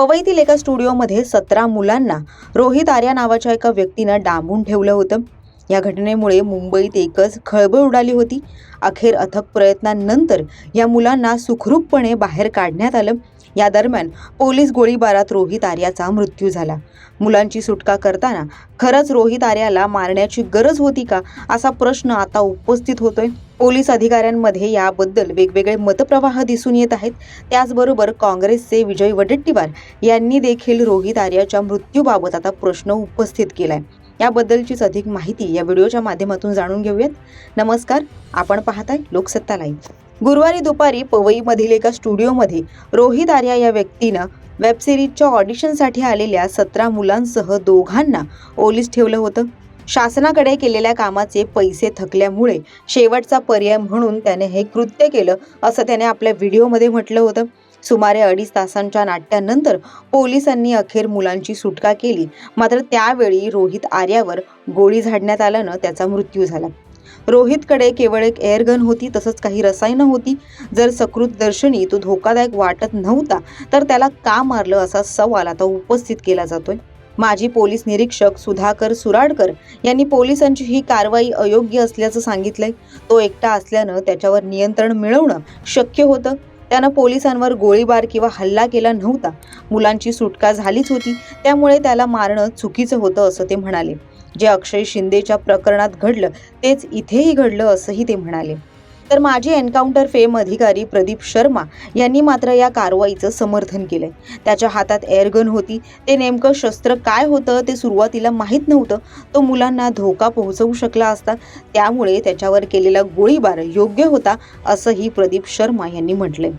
पवईतील एका स्टुडिओमध्ये सतरा मुलांना रोहित आर्या नावाच्या एका व्यक्तीनं डांबून ठेवलं होतं. या घटनेमुळे मुंबईत एकच खळबळ उडाली होती. अखेर अथक प्रयत्नांनंतर या मुलांना सुखरूपपणे बाहेर काढण्यात आलं. या दरम्यान पोलीस गोळीबारात रोहित आर्याचा मृत्यू झाला. मुलांची सुटका करताना खरंच रोहित आर्याला मारण्याची गरज होती का असा प्रश्न आता उपस्थित होतोय. पोलीस अधिकाऱ्यांमध्ये याबद्दल वेगवेगळे मतप्रवाह दिसून येत आहेत. त्याचबरोबर काँग्रेसचे विजय वडेट्टीवार यांनी देखील रोहित आर्याच्या मृत्यूबाबत आता प्रश्न उपस्थित केलाय. याबद्दलचीच अधिक माहिती या व्हिडिओच्या माध्यमातून जाणून घेऊयात. नमस्कार आपण पाहताय लोकसत्ता लाईव्ह. गुरुवारी दुपारी पवईमधील एका स्टुडिओमध्ये रोहित आर्या या व्यक्तीनं वेबसिरीजच्या ऑडिशनसाठी आलेल्या सतरा मुलांसह दोघांना ओलीस ठेवलं होतं. शासनाकडे केलेल्या कामाचे पैसे थकल्यामुळे शेवटचा पर्याय म्हणून त्याने हे कृत्य केलं असं त्याने आपल्या व्हिडिओमध्ये म्हटलं होतं. सुमारे अडीच तासांच्या नाट्यानंतर पोलिसांनी अखेर मुलांची सुटका केली. मात्र त्यावेळी रोहित आर्यावर गोळी झाडण्यात आल्यानं त्याचा मृत्यू झाला. रोहितकडे केवळ एक एअरगन होती तसंच काही रसायनं होती. जर सकृत दर्शनी तो धोकादायक वाटत नव्हता तर त्याला का मारलं असा सवाल आता उपस्थित केला जातोय. माजी पोलीस निरीक्षक सुधाकर सुराडकर यांनी पोलिसांची ही कारवाई अयोग्य असल्याचं सांगितलंय. तो एकटा असल्यानं त्याच्यावर नियंत्रण मिळवणं शक्य होतं. त्यानं पोलिसांवर गोळीबार किंवा हल्ला केला नव्हता. मुलांची सुटका झालीच होती. त्यामुळे त्याला मारणं चुकीचं होतं असं ते म्हणाले. जे अक्षय शिंदेच्या प्रकरणात घडलं तेच इथेही घडलं असंही ते म्हणाले. तर माजी एन्काउंटर फेम अधिकारी प्रदीप शर्मा यांनी मात्र या कारवाईचं समर्थन केलंय. त्याच्या हातात एअरगन होती. ते नेमकं शस्त्र काय होतं ते सुरुवातीला माहीत नव्हतं. तो मुलांना धोका पोहोचवू शकला असता त्यामुळे त्याच्यावर केलेला गोळीबार योग्य होता असंही प्रदीप शर्मा यांनी म्हटलंय.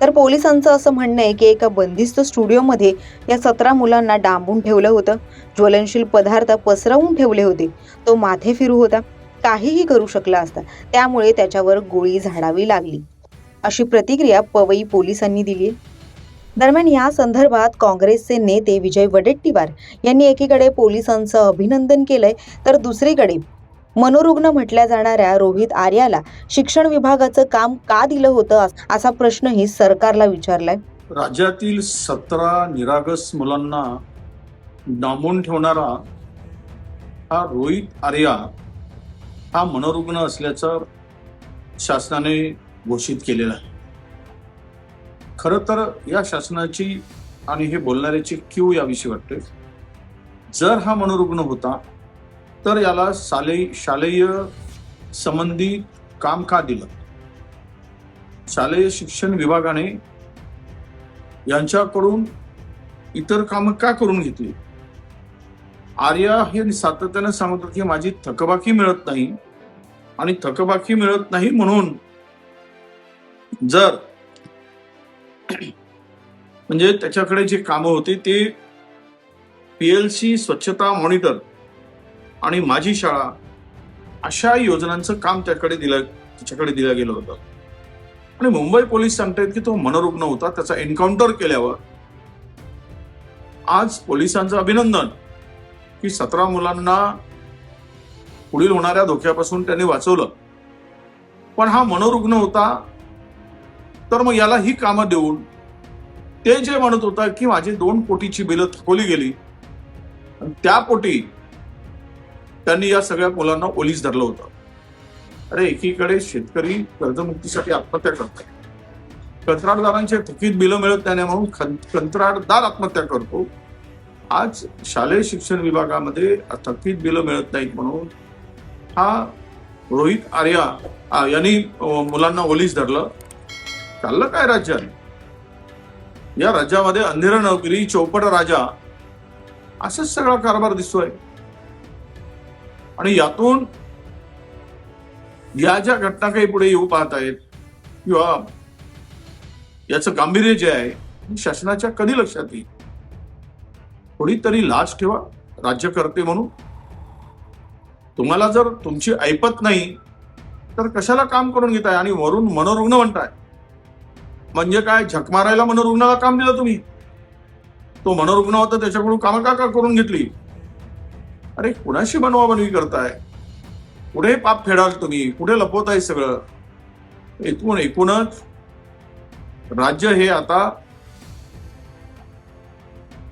तर पोलिसांचं असं म्हणणं आहे की एका बंदिस्त स्टुडिओमध्ये या सतरा मुलांना डांबून ठेवलं होतं. ज्वलनशील पदार्थ पसरवून ठेवले होते. तो माथे फिरू होता. काहीही करू शकला असता त्यामुळे त्याच्यावर गोळी झाडावी लागली. अशी प्रतिक्रिया पवई पोलिसांनी दिली. आहे दरम्यान या संदर्भात काँग्रेसचे नेते विजय वडेट्टीवार यांनी एकीकडे पोलिसांचं अभिनंदन केलंय तर दुसरीकडे मनोरुग्ण म्हटल्या जाणाऱ्या रोहित आर्याला शिक्षण विभागाचं काम का दिलं होतं असा प्रश्नही सरकारला विचारलाय. राज्यातील सतरा निरागस मुलांना डांबून ठेवणारा हा रोहित आर्या हा मनोरुग्ण असल्याचं शासनाने घोषित केलेलं आहे. खर तर या शासनाची आणि हे बोलणाऱ्याची क्यू याविषयी वाटते जर हा मनोरुग्ण होता तर याला शालेय शालेय संबंधी काम का दिलं? शालेय शिक्षण विभागाने यांच्याकडून इतर कामं का करून घेतली? आर्या हे सातत्याने सांगत की माझी थकबाकी मिळत नाही आणि थकबाकी मिळत नाही म्हणून जर म्हणजे त्याच्याकडे जे कामं होते ते पीएलसी स्वच्छता मॉनिटर आणि माझी शाळा अशा योजनांचं काम त्याकडे दिलं त्याच्याकडे दिलं गेलं होतं. आणि मुंबई पोलीस सांगतायत की तो मनोरुग्ण होता त्याचा एन्काउंटर केल्यावर आज पोलिसांचं अभिनंदन. की सतरा मुलांना पुढील होणाऱ्या धोक्यापासून त्यांनी वाचवलं. पण हा मनोरुग्ण होता तर मग याला ही कामं देऊन ते जे म्हणत होता की माझी दोन कोटीची बिलं थकवली गेली त्या पोटी त्यांनी या सगळ्या मुलांना ओलीस धरलं होतं. अरे एकीकडे शेतकरी कर्जमुक्तीसाठी आत्महत्या करतात कंत्राटदारांचे थकीत बिलं मिळत नाही म्हणून कंत्राटदार आत्महत्या करतो. आज शालेय शिक्षण विभागामध्ये थकीत बिलं मिळत नाहीत म्हणून हा रोहित आर्या यांनी मुलांना ओलीस धरलं. चाललं काय राज्यात? या राज्यामध्ये अंधेर नोकरी चौपट राजा असंच सगळा कारभार दिसतोय. आणि यातून या ज्या घटना काही पुढे येऊ पाहत आहेत किंवा याचं गांभीर्य जे आहे शासनाच्या कधी लक्षात येईल? थोडी तरी लाज ठेवा राज्यकर्ते म्हणून. तुम्हाला जर तुमची ऐपत नाही तर कशाला काम करून घेताय? आणि वरून मनोरुग्ण म्हणताय. म्हणजे काय? झक मारायला मनोरुग्णाला काम दिलं तुम्ही. तो मनोरुग्ण होता त्याच्याकडून कामं का का करून घेतली? अरे कुणाशी मनवाबनवी करताय? पुढे पाप फेडाल तुम्ही? पुढे लपवताय सगळं? एकूण एकूणच राज्य हे आता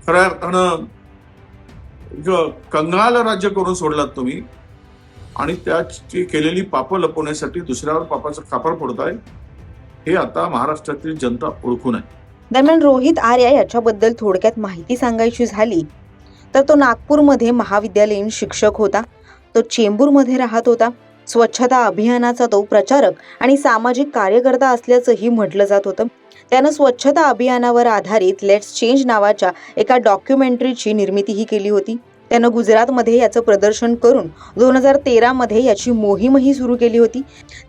खऱ्या अर्थानं कंगाल राज्य करून सोडलात तुम्ही आणि त्याची केलेली पापं लपवण्यासाठी दुसऱ्यावर पापाचं खापर आहे हे आता महाराष्ट्रातील जनता ओळखून आहे. दरम्यान रोहित आर्या याच्याबद्दल थोडक्यात माहिती सांगायची झाली तर तो नागपूरमध्ये महाविद्यालयीन शिक्षक होता तो चेंबूरमध्ये राहत होता स्वच्छता अभियानाचा तो प्रचारक आणि सामाजिक कार्यकर्ता असल्याचंही म्हटलं जात होतं. त्यानं स्वच्छता अभियानावर आधारित लेट्स चेंज नावाच्या एका डॉक्युमेंटरीची निर्मितीही केली होती. त्यानं गुजरातमध्ये याचं प्रदर्शन करून दोन हजार तेरामध्ये याची मोहीमही सुरू केली होती.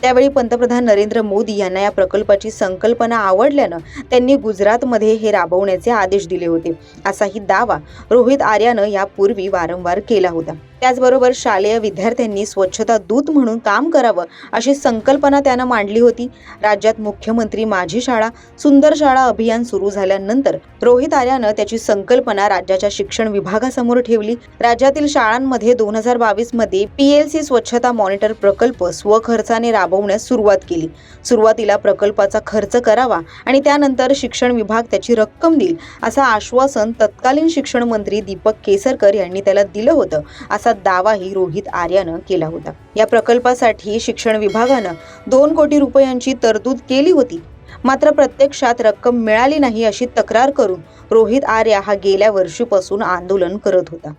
त्यावेळी पंतप्रधान नरेंद्र मोदी यांना या प्रकल्पाची संकल्पना आवडल्यानं त्यांनी गुजरातमध्ये हे राबवण्याचे आदेश दिले होते. असाही दावा रोहित आर्यानं यापूर्वी वारंवार केला होता. त्याचबरोबर शालेय विद्यार्थ्यांनी स्वच्छता दूत म्हणून काम करावं अशी संकल्पना त्यानं मांडली होती. राज्यात मुख्यमंत्री माझी शाळा सुंदर शाळा अभियान सुरू झाल्यानंतर रोहित आर्यानं त्याची संकल्पना राज्याच्या शिक्षण विभागासमोर ठेवली. राज्यातील शाळांमध्ये दोन हजार बावीसमध्ये पीएलसी स्वच्छता मॉनिटर प्रकल्प स्वखर्चाने राबवण्यास सुरुवात केली. सुरुवातीला प्रकल्पाचा खर्च करावा आणि त्यानंतर शिक्षण विभाग त्याची रक्कम देईल असं आश्वासन तत्कालीन शिक्षण मंत्री दीपक केसरकर यांनी त्याला दिलं होतं असा दावाही रोहित आर्यानं केला होता. या प्रकल्पासाठी शिक्षण विभागानं दोन कोटी रुपयांची तरतूद केली होती. मात्र प्रत्यक्षात रक्कम मिळाली नाही अशी तक्रार करून रोहित आर्या हा गेल्या वर्षीपासून आंदोलन करत होता.